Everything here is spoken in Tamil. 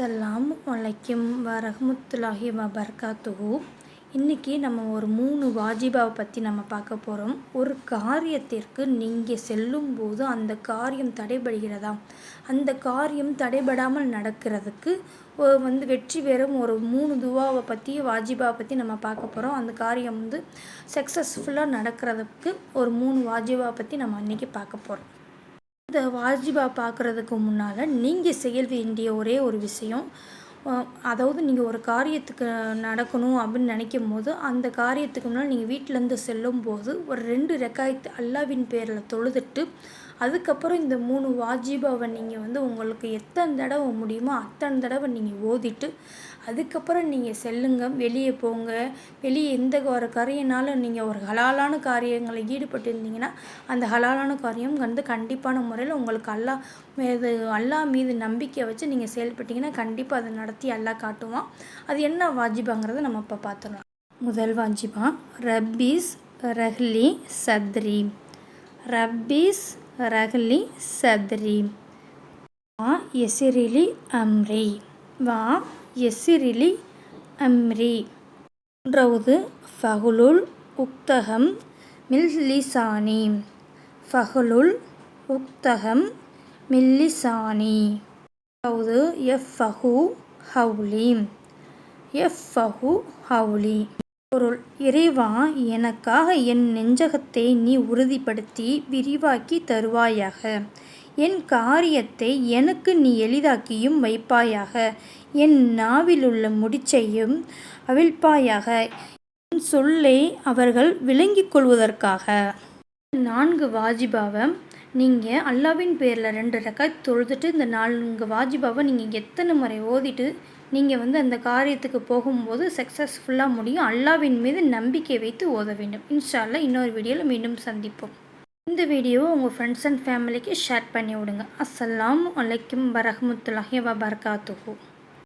அஸ்ஸலாம் வலைக்கும் வரஹ்மத்துல்லாஹி வபர்காத்துஹு. இன்றைக்கி நம்ம ஒரு மூணு வாஜிபாவை பற்றி நம்ம பார்க்க போகிறோம் ஒரு காரியத்திற்கு நீங்கள் செல்லும்போது அந்த காரியம் தடைபடுகிறதா? அந்த காரியம் தடைபடாமல் நடக்கிறதுக்கு வந்து வெற்றி பெறும் ஒரு மூணு துவாவை பற்றி வாஜிபாவை பற்றி நம்ம பார்க்க போகிறோம் அந்த காரியம் வந்து சக்ஸஸ்ஃபுல்லாக நடக்கிறதுக்கு ஒரு மூணு வாஜிபாவை பற்றி நம்ம இன்றைக்கி பார்க்க போகிறோம் இந்த வாஜிபா பார்க்குறதுக்கு முன்னால் நீங்கள் செய்ய வேண்டிய ஒரே ஒரு விஷயம் அதாவது நீங்கள் ஒரு காரியத்துக்கு நடக்கணும் அப்படின்னு நினைக்கும் போது அந்த காரியத்துக்கு முன்னால் நீங்கள் வீட்டிலேருந்து செல்லும் போது ஒரு ரெண்டு ரெக்காயத்து அல்லாவின் பேரில் தொழுதுட்டு அதுக்கப்புறம் இந்த மூணு வாஜிபாவை நீங்கள் வந்து உங்களுக்கு எத்தனை தடவை முடியுமோ அத்தனை தடவை நீங்கள் ஓதிட்டு அதுக்கப்புறம் நீங்கள் செல்லுங்க வெளியே போங்க. வெளியே எந்த ஒரு காரியனாலும் நீங்கள் ஒரு ஹலாலான காரியங்களை ஈடுபட்டு இருந்தீங்கன்னா அந்த ஹலாலான காரியம் வந்து கண்டிப்பான முறையில் உங்களுக்கு அல்லா மீது அல்லா மீது நம்பிக்கை வச்சு நீங்கள் செயல்பட்டீங்கன்னா கண்டிப்பாக அதை நடத்தி அல்லா காட்டுவான். அது என்ன வாஜிபாங்கிறத நம்ம இப்போ பார்த்துடலாம். முதல் வாஜிபா ரப்பீஸ் ரஹ்லி சத்ரி. ரப்பீஸ் ரஹ்லி சத்ரி. வா எசிரிலி அம்ரி. வா எசிரிலி அம்ரி. மூன்றாவது ஃபஹுலுல் உக்தகம் மில்லிசானி. ஃபஹுலுல் உக்தகம் மில்லிசானி. அதாவது எஃப் ஃபஹு ஹவுலி. எஃப்ஃபஹு ஹவுலி. பொருள். இறைவா எனக்காக என் நெஞ்சகத்தை நீ உறுதிப்படுத்தி விரிவாக்கி தருவாயாக. என் காரியத்தை எனக்கு நீ எளிதாக்கியும் வைப்பாயாக. என் நாவிலுள்ள முடிச்சையும் அவிழ்ப்பாயாக. என் சொல்லை அவர்கள் விளங்கிக் கொள்வதற்காக. நான்கு வாஜிபாவம். நீங்கள் அல்லாவின் பேரில் ரெண்டு ரெக்காய் தொழுதுட்டு இந்த நான்கு வாஜிபாவை நீங்கள் எத்தனை முறை ஓதிட்டு நீங்கள் வந்து அந்த காரியத்துக்கு போகும்போது சக்ஸஸ்ஃபுல்லாக முடியும் அல்லாவின் மீது நம்பிக்கை வைத்து ஓத வேண்டும். இன்ஷா இன்னொரு வீடியோவில் மீண்டும் சந்திப்போம். இந்த வீடியோவை உங்கள் ஃப்ரெண்ட்ஸ் அண்ட் ஃபேமிலிக்கு ஷேர் பண்ணி விடுங்க. அஸ்ஸலாமு அலைக்கும் வரஹ்மத்துல்லாஹி வபர்காத்துஹு.